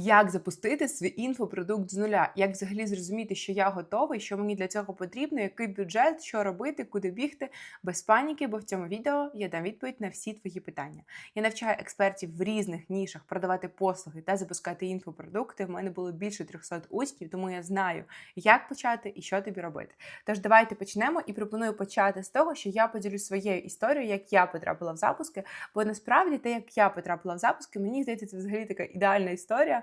Як запустити свій інфопродукт з нуля? Як взагалі зрозуміти, що я готовий, що мені для цього потрібно, який бюджет, що робити, куди бігти без паніки, бо в цьому відео я дам відповідь на всі твої питання. Я навчаю експертів в різних нішах продавати послуги та запускати інфопродукти. В мене було більше 300 учнів, тому я знаю, як почати і що тобі робити. Тож давайте почнемо і пропоную почати з того, що я поділюсь своєю історією, як я потрапила в запуски. Бо насправді те, як я потрапила в запуски, мені здається, це взагалі така ідеальна історія.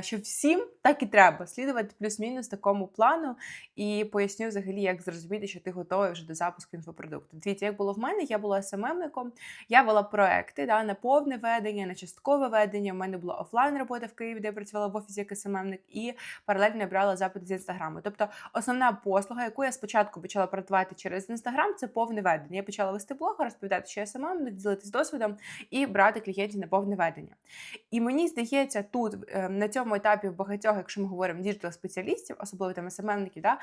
Що всім так і треба слідувати плюс-мінус такому плану, і поясню взагалі, як зрозуміти, що ти готовий вже до запуску інфопродукту. Дивіться, як було в мене, я була СММником, я вела проекти да, на повне ведення, на часткове ведення. У мене була офлайн робота в Києві, де я працювала в офісі як СММник, і паралельно я брала запити з інстаграму. Тобто, основна послуга, яку я спочатку почала продавати через інстаграм, це повне ведення. Я почала вести блог, розповідати, що я СММник, ділитись досвідом і брати клієнтів на повне ведення. І мені здається, тут е, на цьому етапі в багатьох, якщо ми говоримо діджитал спеціалістів, особливо там СММників, да,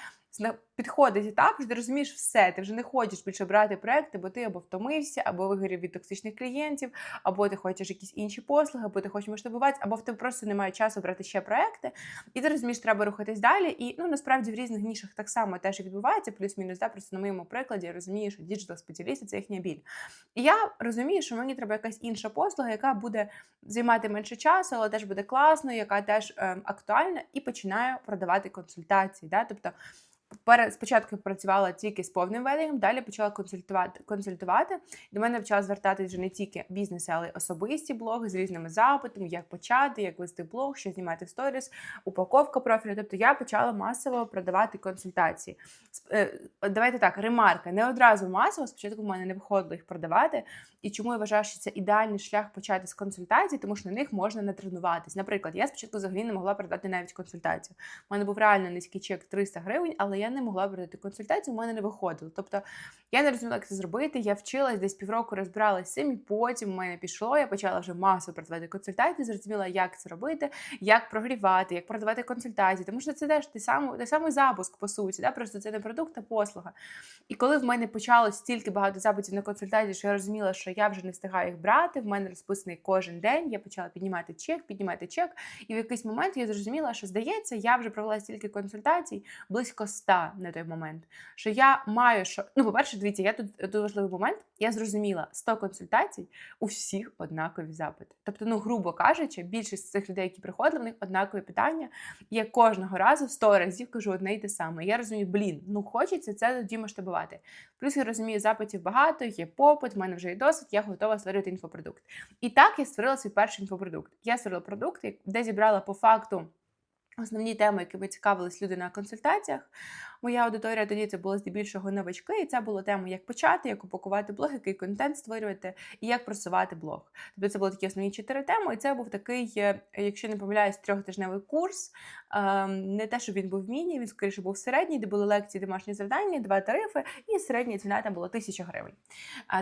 підходить етап, що ти розумієш все, ти вже не хочеш більше брати проекти, бо ти або втомився, або вигорів від токсичних клієнтів, або ти хочеш якісь інші послуги, або ти хочеш масштабуватися, або в тебе просто немає часу брати ще проекти. І ти розумієш, треба рухатись далі. І ну насправді в різних нішах так само теж і відбувається, плюс-мінус, да, просто на моєму прикладі я розумію, що діджитал спеціалісти це їхня біль. І я розумію, що мені треба якась інша послуга, яка буде займати менше часу, але теж буде класно, яка теж е, актуальна, і починаю продавати консультації. Да? Тобто спочатку я працювала тільки з повним веденням, далі почала консультувати. консультувати. До мене почали звертатись вже не тільки бізнеси, але й особисті блоги з різними запитами, як почати, як вести блог, що знімати в сторіс, упаковка профілю. Тобто я почала масово продавати консультації. Е, Давайте так, ремарка. Не одразу масово, спочатку в мене не виходило їх продавати. І чому я вважаю, що це ідеальний шлях почати з консультацій, тому що на них можна натренуватись. Наприклад, я спочатку взагалі не могла продати навіть консультацію. У мене був реально низький чек 300 гривень, але я не могла продати консультацію, у мене не виходило. Тобто я не розуміла, як це зробити. Я вчилась десь півроку розбиралась з цим, і потім в мене пішло. Я почала вже масово продавати консультації, зрозуміла, як це робити, як прогрівати, як продавати консультації. Тому що це теж той самий, той самий запуск, по суті. Да? Просто це не продукт, а послуга. І коли в мене почалось стільки багато запитів на консультації, що я розуміла, що я вже не встигаю їх брати, в мене розписаний кожен день. Я почала піднімати чек, піднімати чек. І в якийсь момент я зрозуміла, що здається, я вже провела стільки консультацій, близько 100 на той момент. Що я маю що. Ну, по-перше, дивіться, я тут тут важливий момент. Я зрозуміла 100 консультацій, у всіх однакові запити. Тобто, ну, грубо кажучи, більшість з цих людей, які приходили, в них однакові питання. Я кожного разу 100 разів кажу одне й те саме. Я розумію, блін, ну хочеться це тоді масштабувати. Плюс я розумію, запитів багато, є попит, в мене вже є досвід, я готова створити інфопродукт. І так я створила свій перший інфопродукт. Я створила продукт, де зібрала по факту. Основні теми, якими цікавились люди на консультаціях. Моя аудиторія тоді це було здебільшого новачки, і це було тема, як почати, як упакувати блог, який контент створювати і як просувати блог. Тобто це були такі основні чотири теми. І це був такий, е, якщо не помиляюсь, трьохтижневий курс. Ем, Не те, щоб він був міні, він скоріше був середній, де були лекції, домашні завдання, два тарифи, і середня ціна там була тисяча гривень.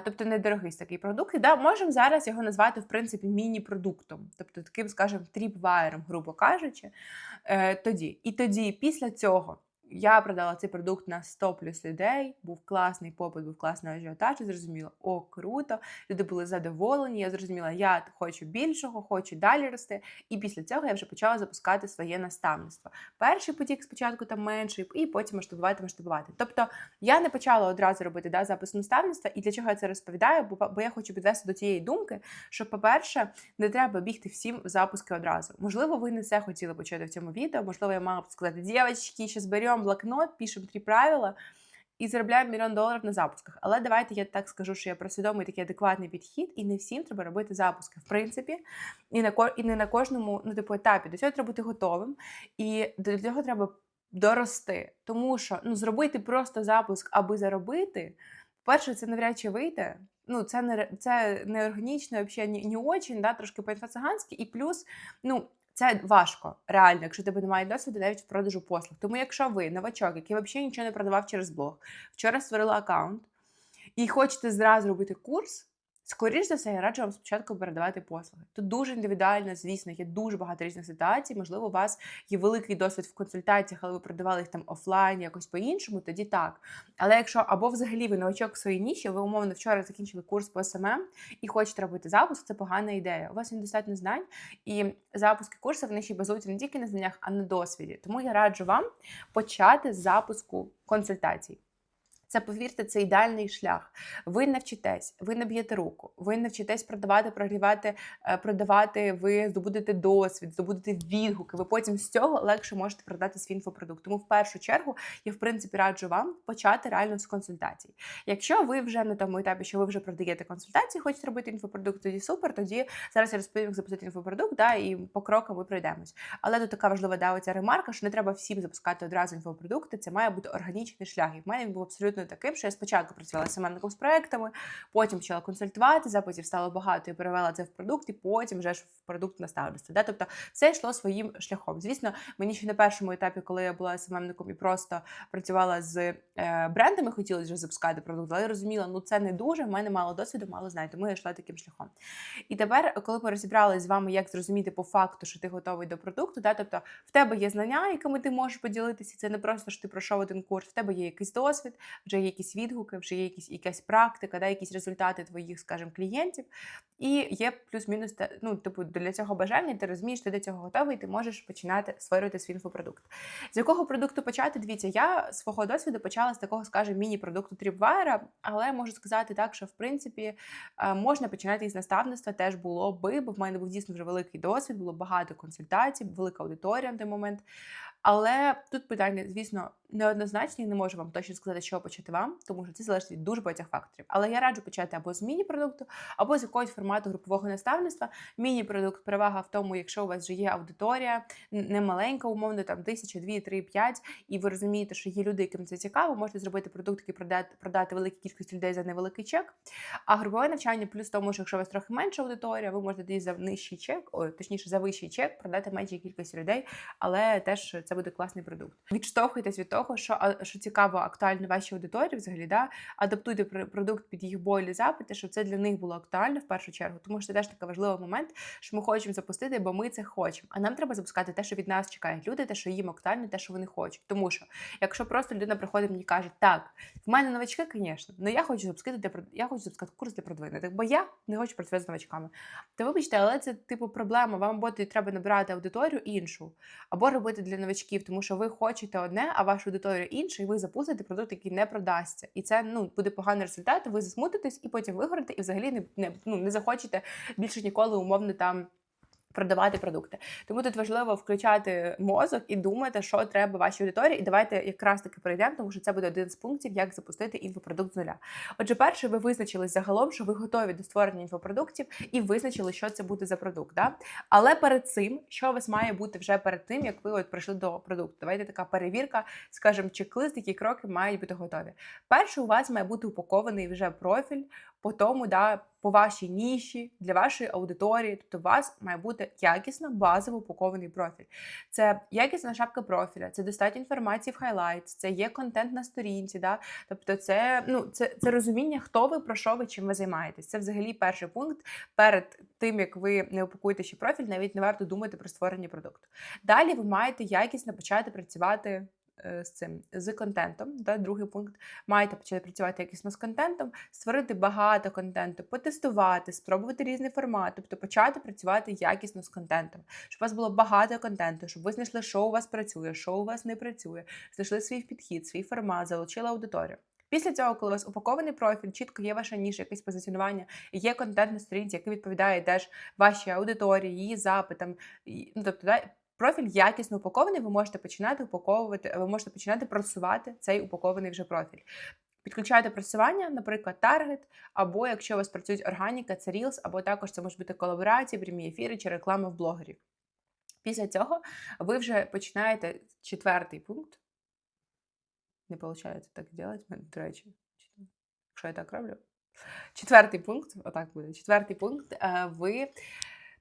Тобто недорогий такий продукт. І да, можемо зараз його назвати в принципі міні-продуктом, тобто таким, скажімо, тріпвайером, грубо кажучи. Е, Тоді і тоді, після цього. Я продала цей продукт на 100 плюс людей. Був класний попит, був класний ажіотаж. і Зрозуміла, о, круто. Люди були задоволені. Я зрозуміла, я хочу більшого, хочу далі рости. І після цього я вже почала запускати своє наставництво. Перший потік спочатку там менший, і потім масштабувати, масштабувати. Тобто я не почала одразу робити да, запис наставництва. І для чого я це розповідаю? Бо, бо я хочу підвести до тієї думки, що, по-перше, не треба бігти всім в запуски одразу. Можливо, ви не це хотіли почути в цьому відео. Можливо, я мала б сказати, дівчатки, зараз беремо блокнот, пишемо три правила і заробляємо мільйон доларів на запусках. Але давайте я так скажу, що я про свідомий такий адекватний підхід, і не всім треба робити запуски. В принципі, і на і не на кожному ну, типу, етапі. До цього треба бути готовим, і до цього треба дорости. Тому що ну, зробити просто запуск, аби заробити. Перше, це навряд чи вийде. Ну, це не це не органічно, взагалі ні, ні очень, да, трошки по-інфо-циганськи. І плюс, ну, це важко, реально, якщо тебе немає досвіду навіть в продажу послуг. Тому якщо ви новачок, який взагалі нічого не продавав через блог, вчора створили аккаунт і хочете зразу робити курс, Скоріше за все, я раджу вам спочатку передавати послуги. Тут дуже індивідуально, звісно, є дуже багато різних ситуацій. Можливо, у вас є великий досвід в консультаціях, але ви продавали їх там офлайн, якось по-іншому, тоді так. Але якщо або взагалі ви новачок в своїй ніші, ви умовно вчора закінчили курс по СММ і хочете робити запуск, це погана ідея. У вас недостатньо знань, і запуски курсів вони ще базуються не тільки на знаннях, а на досвіді. Тому я раджу вам почати з запуску консультацій. Це повірте, це ідеальний шлях. Ви навчитесь, ви наб'єте руку, ви навчитесь продавати, прогрівати, е, продавати, ви здобудете досвід, здобудете відгуки. Ви потім з цього легше можете продати свій інфопродукт. Тому в першу чергу я в принципі раджу вам почати реально з консультацій. Якщо ви вже на тому етапі, що ви вже продаєте консультації, хочете робити інфопродукт, тоді супер. Тоді зараз я розповім, як запустити інфопродукт, да, і по крокам ми пройдемось. Але тут така важлива да, оця ремарка, що не треба всім запускати одразу інфопродукти. Це має бути органічний шлях. І в мене він був абсолютно таким, що я спочатку працювала СММником з проектами, потім почала консультувати, запитів стало багато і перевела це в продукт, і потім вже ж в продукт наставництво. Да? Тобто все йшло своїм шляхом. Звісно, мені ще на першому етапі, коли я була СММником і просто працювала з е, брендами, хотілося вже запускати продукт, але я розуміла, ну це не дуже, в мене мало досвіду, мало знаю, тому я йшла таким шляхом. І тепер, коли ми розібралися з вами, як зрозуміти по факту, що ти готовий до продукту, да? тобто в тебе є знання, якими ти можеш поділитися, це не просто що ти пройшов один курс, в тебе є якийсь досвід, вже є якісь відгуки, вже є якісь, якась практика, да, якісь результати твоїх, скажімо, клієнтів. І є плюс-мінус ну, типу, для цього бажання, ти розумієш, ти до цього готовий, ти можеш починати створювати свій інфопродукт. З якого продукту почати? Дивіться, я свого досвіду почала з такого, скажімо, міні-продукту Tripwire, але можу сказати так, що в принципі е, можна починати із наставництва, теж було би, бо в мене був дійсно вже великий досвід, було багато консультацій, велика аудиторія на той момент. Але тут питання, звісно, неоднозначні, не можу вам точно сказати, що почати вам, тому що це залежить від дуже багатьох факторів. Але я раджу почати або з міні-продукту, або з якогось формату групового наставництва. Міні-продукт перевага в тому, якщо у вас вже є аудиторія, не маленька, умовно, там тисяча, дві, три, п'ять, і ви розумієте, що є люди, яким це цікаво, можете зробити продукт, який продати, продати великій кількості людей за невеликий чек. А групове навчання, плюс тому, що якщо у вас трохи менша аудиторія, ви можете тоді за нижчий чек, о, точніше за вищий чек, продати меншій кількості людей, але теж це буде класний продукт. Відштовхуйтесь від того, що що цікаво, актуально вашій аудиторії, взагалі, да, адаптуйте продукт під їх болі запити, щоб це для них було актуально в першу чергу, тому що це теж такий важливий момент, що ми хочемо запустити, бо ми це хочемо. А нам треба запускати те, що від нас чекають люди, те, що їм актуально, те, що вони хочуть. Тому що, якщо просто людина приходить мені і каже, так, в мене новачки, звісно, але я хочу запускати для я хочу запускати курс для продвинутих, бо я не хочу працювати з новачками. То вибачте, але це типу проблема. Вам або треба набирати аудиторію іншу, або робити для новачків, тому що ви хочете одне, а ваша аудиторія інша, і ви запустите продукт, який не продасться. І це ну буде поганий результат. Ви засмутитесь і потім вигорите, і взагалі не не, ну, не захочете більше ніколи умовно там продавати продукти. Тому тут важливо включати мозок і думати, що треба вашій аудиторії. І давайте якраз таки перейдемо, тому що це буде один з пунктів, як запустити інфопродукт з нуля. Отже, перше, ви визначили загалом, що ви готові до створення інфопродуктів, і визначили, що це буде за продукт. Да? Але перед цим, що у вас має бути вже перед тим, як ви от прийшли до продукту? Давайте така перевірка, скажімо, чек-лист, які кроки мають бути готові. Перше, у вас має бути упакований вже профіль по тому, да, по вашій ніші, для вашої аудиторії. Тобто у вас має бути якісно базово упакований профіль. Це якісна шапка профіля, це достатньо інформації в хайлайт, це є контент на сторінці. Да? Тобто, це ну, це, це розуміння, хто ви, про що ви, чим ви займаєтесь. Це взагалі перший пункт. Перед тим, як ви не упакуєте ще профіль, навіть не варто думати про створення продукту. Далі ви маєте якісно почати працювати з цим з контентом. Да, Другий пункт маєте почати працювати якісно з контентом, створити багато контенту, потестувати, спробувати різний формат, тобто почати працювати якісно з контентом, щоб у вас було багато контенту, щоб ви знайшли, що у вас працює, що у вас не працює, знайшли свій підхід, свій формат, залучили аудиторію. Після цього, коли у вас упакований профіль, чітко є ваша ніша, якесь позиціонування, є контент на сторінці, який відповідає теж вашій аудиторії, її запитам. Ну, тобто, Профіль якісно упакований, ви можете починати упаковувати, ви можете починати просувати цей упакований вже профіль. Підключаєте просування, наприклад, таргет, або якщо у вас працюють органіка, це Reels, або також це можуть бути колаборації, прямі ефіри чи реклама в блогерів. Після цього ви вже починаєте четвертий пункт. Не виходить так робити, до речі, якщо я так роблю. Четвертий пункт, отак буде. Четвертий пункт, е, ви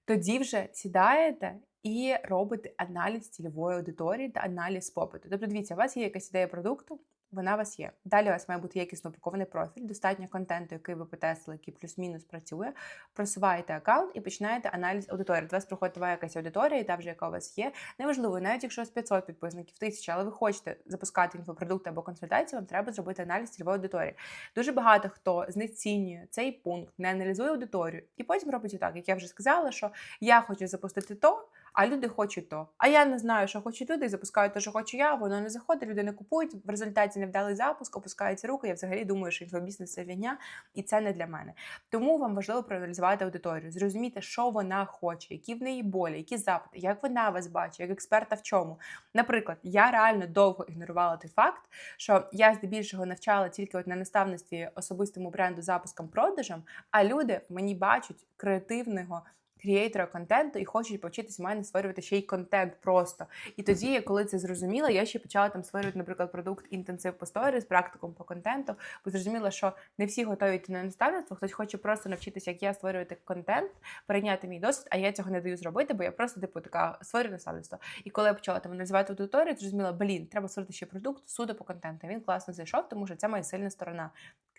тоді вже сідаєте і робите аналіз цільової аудиторії та аналіз попиту. Тобто, дивіться, у вас є якась ідея продукту, вона у вас є. Далі у вас має бути якісно упакований профіль, достатньо контенту, який ви потестили, який плюс-мінус працює. Просуваєте аккаунт і починаєте аналіз аудиторії. До вас приходить нова якась аудиторія, і та вже яка у вас є. Неважливо, навіть якщо у вас 500 підписників, 1000, але ви хочете запускати інфопродукти або консультації, вам треба зробити аналіз цільової аудиторії. Дуже багато хто знецінює цей пункт, не аналізує аудиторію, і потім робить так, як я вже сказала, що я хочу запустити то а люди хочуть то. А я не знаю, що хочуть люди, і запускаю те, що хочу я, воно не заходить, люди не купують. В результаті невдалий запуск, опускаються руки. Я взагалі думаю, що інфобізнес це війня, і це не для мене. Тому вам важливо проаналізувати аудиторію, зрозуміти, що вона хоче, які в неї болі, які запити, як вона вас бачить, як експерта в чому. Наприклад, я реально довго ігнорувала той факт, що я здебільшого навчала тільки от на наставництві особистому бренду, запускам, продажам, а люди мені бачать креативного крієйтора контенту і хочуть повчитись в мене створювати ще й контент просто. І тоді, коли це зрозуміла, я ще почала там створювати, наприклад, продукт інтенсив по сторі з практиком по контенту, бо зрозуміла, що не всі готові йти на наставництво, хтось хоче просто навчитися, як я створювати контент, перейняти мій досвід, а я цього не даю зробити, бо я просто типу така створюю наставництво. І коли я почала там називати аудиторію, зрозуміла, блін, треба створити ще продукт, суду по контенту. Він класно зайшов, тому що це моя сильна сторона.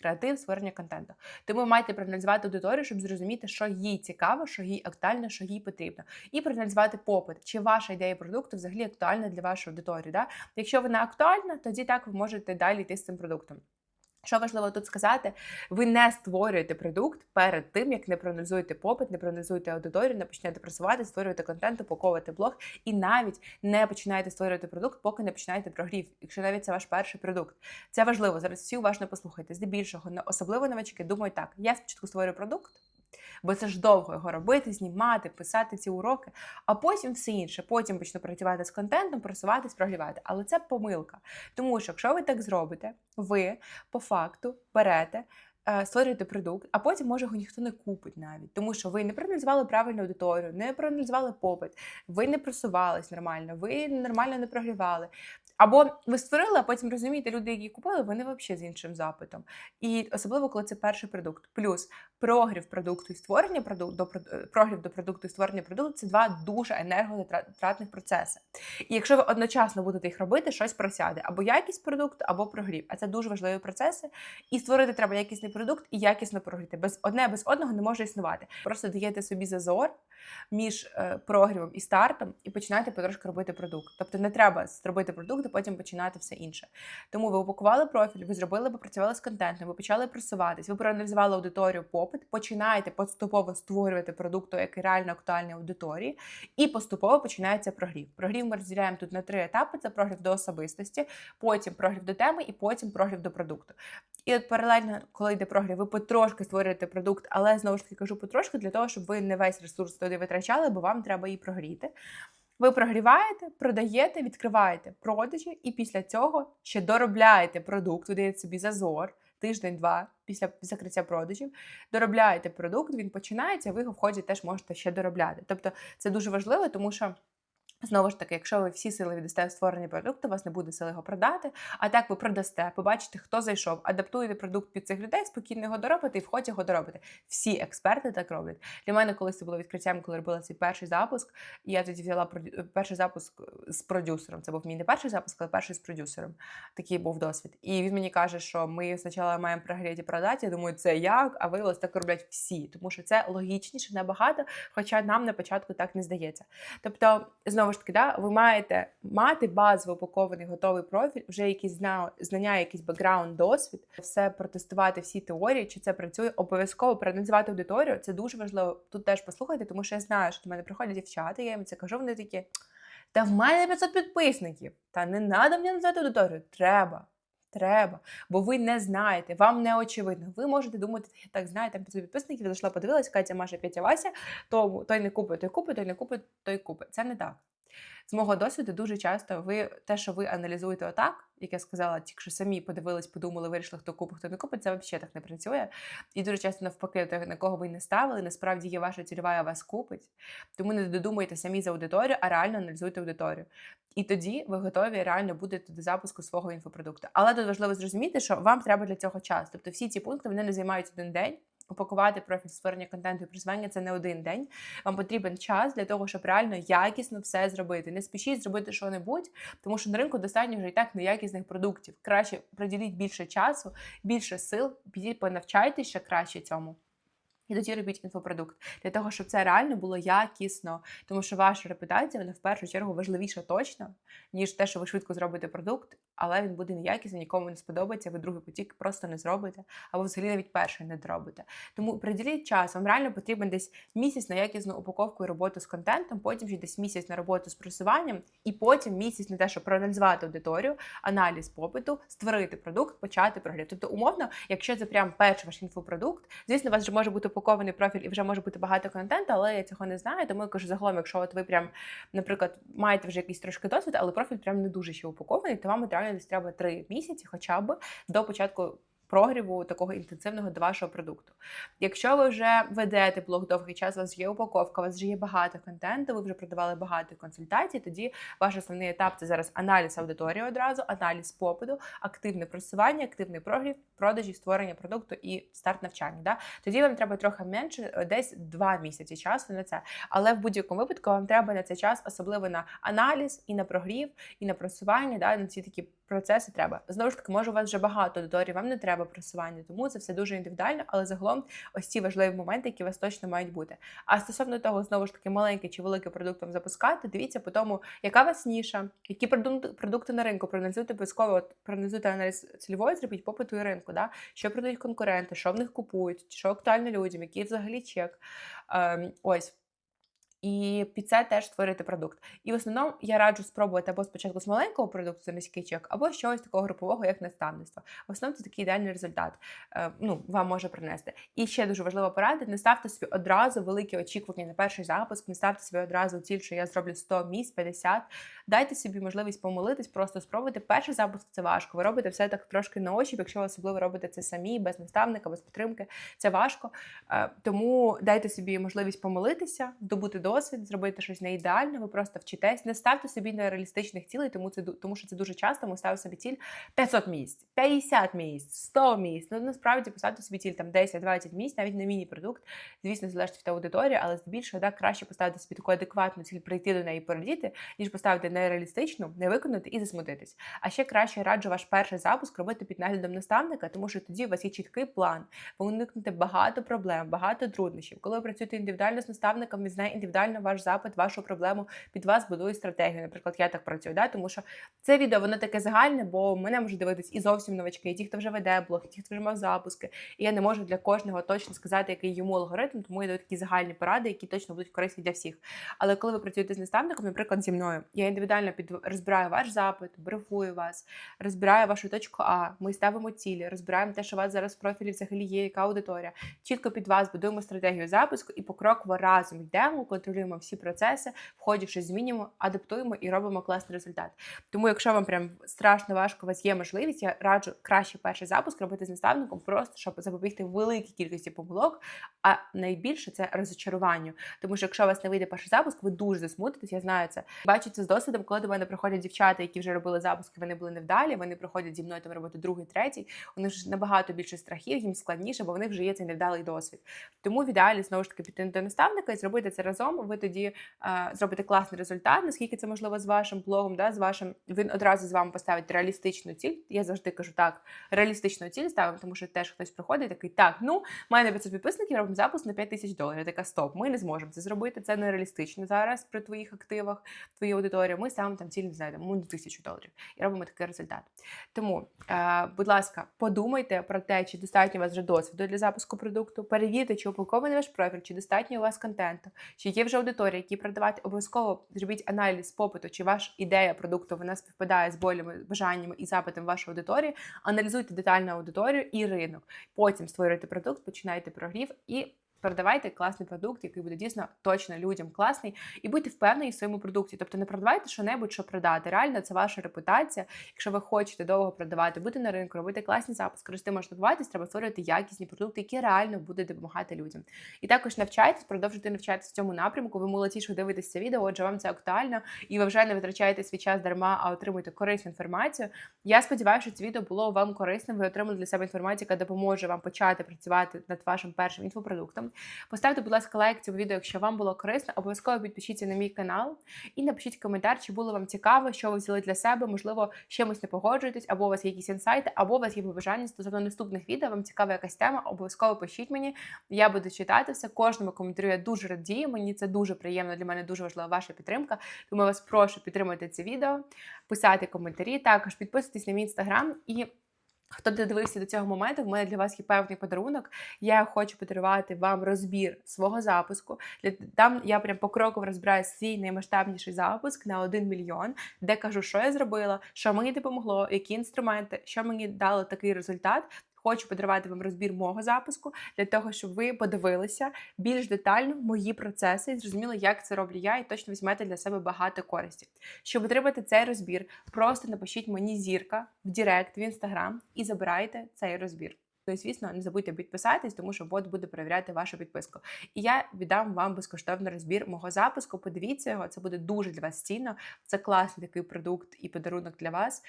Креатив, створення контенту. Тому ви маєте проаналізувати аудиторію, щоб зрозуміти, що їй цікаво, що їй актуально, що їй потрібно, і проаналізувати попит, чи ваша ідея продукту взагалі актуальна для вашої аудиторії. Да? Якщо вона актуальна, тоді так ви можете далі йти з цим продуктом. Що важливо тут сказати, ви не створюєте продукт перед тим, як не проаналізуєте попит, не проаналізуєте аудиторію, не почнете просувати, створюєте контент, упаковувати блог, і навіть не починаєте створювати продукт, поки не починаєте прогрів, якщо навіть це ваш перший продукт. Це важливо. Зараз всі уважно послухайте. Здебільшого, особливо новачки думають так: я спочатку створю продукт бо це ж довго його робити, знімати, писати ці уроки, а потім все інше. Потім почну працювати з контентом, просуватись, проглівати. Але це помилка. Тому що, якщо ви так зробите, ви по факту берете. Е, створюєте продукт, а потім, може, його ніхто не купить навіть, тому що ви не проаналізували правильну аудиторію, не проаналізували попит, ви не просувались нормально, ви нормально не прогрівали. Або ви створили, а потім розумієте, люди, які купили, вони взагалі з іншим запитом. І особливо, коли це перший продукт. Плюс прогрів продукту і створення продукту е, прогрів до продукту і створення продукту це два дуже енергозатратних процеси. І якщо ви одночасно будете їх робити, щось просяде або якість продукту, або прогрів. А це дуже важливі процеси. І створити треба якісний продукт і якісно прогріти. Без одне без одного не може існувати. Просто даєте собі зазор між е, прогрівом і стартом, і починаєте потрошки робити продукт. Тобто не треба зробити продукт, а потім починати все інше. Тому ви упакували профіль, ви зробили, попрацювали з контентом, ви почали просуватись, ви проаналізували аудиторію попит, починаєте поступово створювати продукт, який реально актуальний аудиторії, і поступово починається прогрів. Прогрів ми розділяємо тут на три етапи: це прогрів до особистості, потім прогрів до теми, і потім прогрів до продукту. І от паралельно, коли йде прогрів, ви потрошки створюєте продукт, але знову ж таки кажу потрошки для того, щоб ви не весь ресурс туди витрачали, бо вам треба її прогріти. Ви прогріваєте, продаєте, відкриваєте продажі, і після цього ще доробляєте продукт, ви даєте собі зазор, тиждень-два після закриття продажів, доробляєте продукт, він починається, ви його в ході теж можете ще доробляти. Тобто це дуже важливо, тому що. Знову ж таки, якщо ви всі сили віддасте в створення продукту, у вас не буде сили його продати. А так ви продасте, побачите, хто зайшов, адаптуєте продукт під цих людей, спокійно його доробите і в ході його доробите. Всі експерти так роблять. Для мене колись це було відкриттям, коли робила свій перший запуск. І я тоді взяла перший запуск з продюсером. Це був мій не перший запуск, але перший з продюсером. Такий був досвід. І він мені каже, що ми спочатку маємо прогріти продати. Я думаю, це як? А виявилось, так роблять всі, тому що це логічніше набагато, хоча нам на початку так не здається. Тобто, знову знову ж таки, да, ви маєте мати базово упакований готовий профіль, вже якісь знання, якийсь бекграунд, досвід, все протестувати всі теорії, чи це працює. Обов'язково проаналізувати аудиторію. Це дуже важливо. Тут теж послухайте, тому що я знаю, що до мене приходять дівчата, я їм це кажу, вони такі. Та в мене 500 підписників. Та не треба мені назвати аудиторію. Треба. Треба, бо ви не знаєте, вам не очевидно. Ви можете думати, я так знаю, там 500 підписників зайшла, подивилась, Катя, Маша, Петя, Вася, то той не купить, той купить, той не купить, той купить. Це не так. З мого досвіду дуже часто ви те, що ви аналізуєте отак, як я сказала, тільки що самі подивились, подумали, вирішили, хто купить, хто не купить, це взагалі так не працює. І дуже часто навпаки, на кого ви не ставили, насправді є ваша цільова, вас купить. Тому не додумуйте самі за аудиторію, а реально аналізуйте аудиторію. І тоді ви готові реально будете до запуску свого інфопродукту. Але тут важливо зрозуміти, що вам треба для цього час. Тобто всі ці пункти вони не займають один день. Упакувати профіль створення контенту і просування це не один день. Вам потрібен час для того, щоб реально якісно все зробити. Не спішіть зробити що-небудь, тому що на ринку достатньо вже і так неякісних продуктів. Краще приділіть більше часу, більше сил, підіть понавчайтеся ще краще цьому. І тоді робіть інфопродукт для того, щоб це реально було якісно, тому що ваша репутація вона в першу чергу важливіша точно, ніж те, що ви швидко зробите продукт, але він буде неякісний, нікому не сподобається. Ви другий потік просто не зробите, або взагалі навіть перший не зробите. Тому приділіть час. Вам реально потрібен десь місяць на якісну упаковку і роботу з контентом, потім ще десь місяць на роботу з просуванням, і потім місяць на те, щоб проаналізувати аудиторію, аналіз попиту, створити продукт, почати прогрів. Тобто, умовно, якщо це прям перший ваш інфопродукт, звісно, у вас вже може бути упакований профіль і вже може бути багато контенту, але я цього не знаю. Тому я кажу загалом, якщо от ви прям, наприклад, маєте вже якийсь трошки досвід, але профіль прям не дуже ще упакований, то вам реально десь треба три місяці, хоча б до початку прогріву такого інтенсивного до вашого продукту. Якщо ви вже ведете блог довгий час, у вас є упаковка, у вас вже є багато контенту, ви вже продавали багато консультацій, тоді ваш основний етап це зараз аналіз аудиторії одразу, аналіз попиту, активне просування, активний прогрів, продажі, створення продукту і старт навчання. Да? Тоді вам треба трохи менше, е, десь два місяці часу на це. Але в будь-якому випадку вам треба на цей час, особливо на аналіз і на прогрів, і на просування, да? на ці такі процеси треба. Знову ж таки, може, у вас вже багато аудиторії, вам не треба просування, тому це все дуже індивідуально, але загалом ось ці важливі моменти, які у вас точно мають бути. А стосовно того, знову ж таки, маленький чи великий продукт вам запускати, дивіться по тому, яка у вас ніша, які продукти на ринку, проаналізуйте обов'язково, проаналізуйте аналіз цільової, зробіть попиту і ринку, да? що продають конкуренти, що в них купують, що актуально людям, який взагалі чек. Ем, ось. І під це теж створити продукт. І в основному я раджу спробувати або спочатку з маленького продукту низький чек, або щось такого групового, як наставництво. В основному це такий ідеальний результат е, ну, вам може принести. І ще дуже важлива порада: не ставте собі одразу великі очікування на перший запуск, не ставте собі одразу ціль, що я зроблю 100 місць, 50. Дайте собі можливість помолитись, просто спробуйте. Перший запуск це важко. Ви робите все так трошки на очі, якщо ви особливо робите це самі, без наставника, без підтримки. Це важко. Е, тому дайте собі можливість помолитися, здобути досвід, зробити щось не ідеальне, ви просто вчитесь. Не ставте собі нереалістичних цілей, тому це тому, що це дуже часто ми ставимо собі ціль 500 місць, 50 місць, 100 місць. Ну насправді поставте собі ціль там 10-20 місць, навіть на міні-продукт. Звісно, залежить від аудиторії, але здебільшого так краще поставити собі таку адекватну ціль, прийти до неї порадіти, ніж поставити нереалістичну, не виконати і засмутитись. А ще краще раджу ваш перший запуск робити під наглядом наставника, тому що тоді у вас є чіткий план. Ви уникнете багато проблем, багато труднощів. Коли ви працюєте індивідуально з наставником, він знає індивідуально ваш запит, вашу проблему під вас будує стратегію. Наприклад, я так працюю, да? тому що це відео воно таке загальне, бо мене можуть дивитись і зовсім новачки, і ті, хто вже веде блог, і ті, хто вже мав запуски. І я не можу для кожного точно сказати, який йому алгоритм, тому я даю такі загальні поради, які точно будуть корисні для всіх. Але коли ви працюєте з наставником, наприклад, зі мною, я індивідуально під розбираю ваш запит, брифую вас, розбираю вашу точку А. Ми ставимо цілі, розбираємо те, що у вас зараз в профілі взагалі є, яка аудиторія. Чітко під вас будуємо стратегію запуску і покроково разом йдемо, контролюємо всі процеси, в ході щось змінюємо, адаптуємо і робимо класний результат. Тому, якщо вам прям страшно важко, у вас є можливість, я раджу краще перший запуск робити з наставником, просто щоб запобігти великій кількості помилок. А найбільше це розочаруванню. Тому що якщо у вас не вийде перший запуск, ви дуже засмутитесь. Я знаю це. Бачу це з досвідом, коли до мене приходять дівчата, які вже робили запуски, вони були невдалі. Вони приходять зі мною там робити другий, третій. Них ж набагато більше страхів, їм складніше, бо в них вже є цей невдалий досвід. Тому в ідеалі знову ж таки піти до наставника і зробити це разом. Ви тоді а, зробите класний результат, наскільки це можливо з вашим блогом, да, з вашим він одразу з вами поставить реалістичну ціль. Я завжди кажу так, реалістичну ціль ставимо, тому що теж хтось приходить такий, так, ну, мене 500 підписників, робимо запуск на 5 тисяч доларів. Така, стоп, ми не зможемо це зробити. Це нереалістично зараз при твоїх активах, твоїй аудиторії. Ми ставимо там ціль, не знаю, там, тисячу доларів і робимо такий результат. Тому, е, будь ласка, подумайте про те, чи достатньо у вас вже досвіду для запуску продукту. Перевірте, чи упакований ваш профіль, чи достатньо у вас контенту, чи є вже аудиторія, які продавати. Обов'язково зробіть аналіз попиту, чи ваша ідея продукту вона співпадає з болями, бажаннями і запитом вашої аудиторії. Аналізуйте детально аудиторію і ринок. Потім створюйте продукт, починайте прогрів і Продавайте класний продукт, який буде дійсно точно людям класний, і будьте впевнені в своєму продукті. Тобто не продавайте що-небудь, що продати. Реально, це ваша репутація. Якщо ви хочете довго продавати, бути на ринку, робити класні запуски, рости масштабуватись, треба створювати якісні продукти, які реально будуть допомагати людям. І також навчайтесь, продовжуйте навчатися в цьому напрямку. Ви молодці, що дивитесь це відео, отже, вам це актуально, і ви вже не витрачаєте свій час дарма, а отримуєте корисну інформацію. Я сподіваюся, що це відео було вам корисним. Ви отримали для себе інформацію, яка допоможе вам почати працювати над вашим першим інфопродуктом. Поставте, будь ласка, лайк цьому відео, якщо вам було корисно. Обов'язково підпишіться на мій канал і напишіть коментар, чи було вам цікаво, що ви взяли для себе. Можливо, чимось не погоджуєтесь, або у вас є якісь інсайти, або у вас є побажання стосовно наступних відео. Вам цікава якась тема. Обов'язково пишіть мені. Я буду читати все. Кожному коментарю я дуже радію. Мені це дуже приємно. Для мене дуже важлива ваша підтримка. Тому я вас прошу підтримати це відео, писати коментарі. Також підписуйтесь на мій інстаграм і. Хто додивився до цього моменту, в мене для вас є певний подарунок. Я хочу подарувати вам розбір свого запуску. Там я прям покроково розбираю свій наймасштабніший запуск на 1 мільйон, де кажу, що я зробила, що мені допомогло, які інструменти, що мені дало такий результат. Хочу подарувати вам розбір мого запуску для того, щоб ви подивилися більш детально мої процеси і зрозуміли, як це роблю я, і точно візьмете для себе багато користі. Щоб отримати цей розбір, просто напишіть мені зірка в Директ, в інстаграм і забирайте цей розбір. Ну і звісно, не забудьте підписатись, тому що бот буде перевіряти вашу підписку. І я віддам вам безкоштовний розбір мого запуску. Подивіться його, це буде дуже для вас цінно. Це класний такий продукт і подарунок для вас.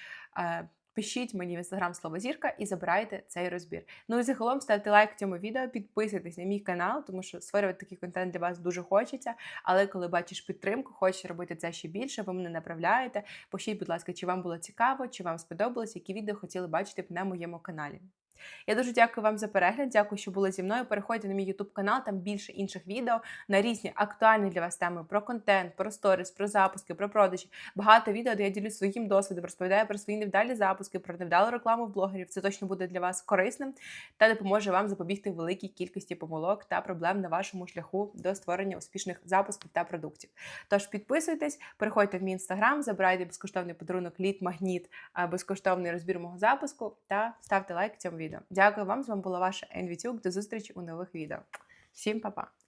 Пишіть мені в інстаграм слово зірка і забирайте цей розбір. Ну і загалом ставте лайк цьому відео, підписуйтесь на мій канал, тому що створювати такий контент для вас дуже хочеться. Але коли бачиш підтримку, хочеш робити це ще більше, ви мене направляєте. Пишіть, будь ласка, чи вам було цікаво, чи вам сподобалось, які відео хотіли бачити б на моєму каналі. Я дуже дякую вам за перегляд. Дякую, що були зі мною. Переходьте на мій YouTube канал, там більше інших відео на різні актуальні для вас теми про контент, про сторіс, про запуски, про продажі. Багато відео, де я ділюсь своїм досвідом, розповідаю про свої невдалі запуски, про невдалу рекламу в блогерів. Це точно буде для вас корисним та допоможе вам запобігти великій кількості помилок та проблем на вашому шляху до створення успішних запусків та продуктів. Тож підписуйтесь, переходьте в мій інстаграм, забирайте безкоштовний подарунок лід магніт, безкоштовний розбір мого запуску та ставте лайк цьому відео. Дякую вам. З вами була ваша Енвітюк. До зустрічі у нових відео. Всім па-па!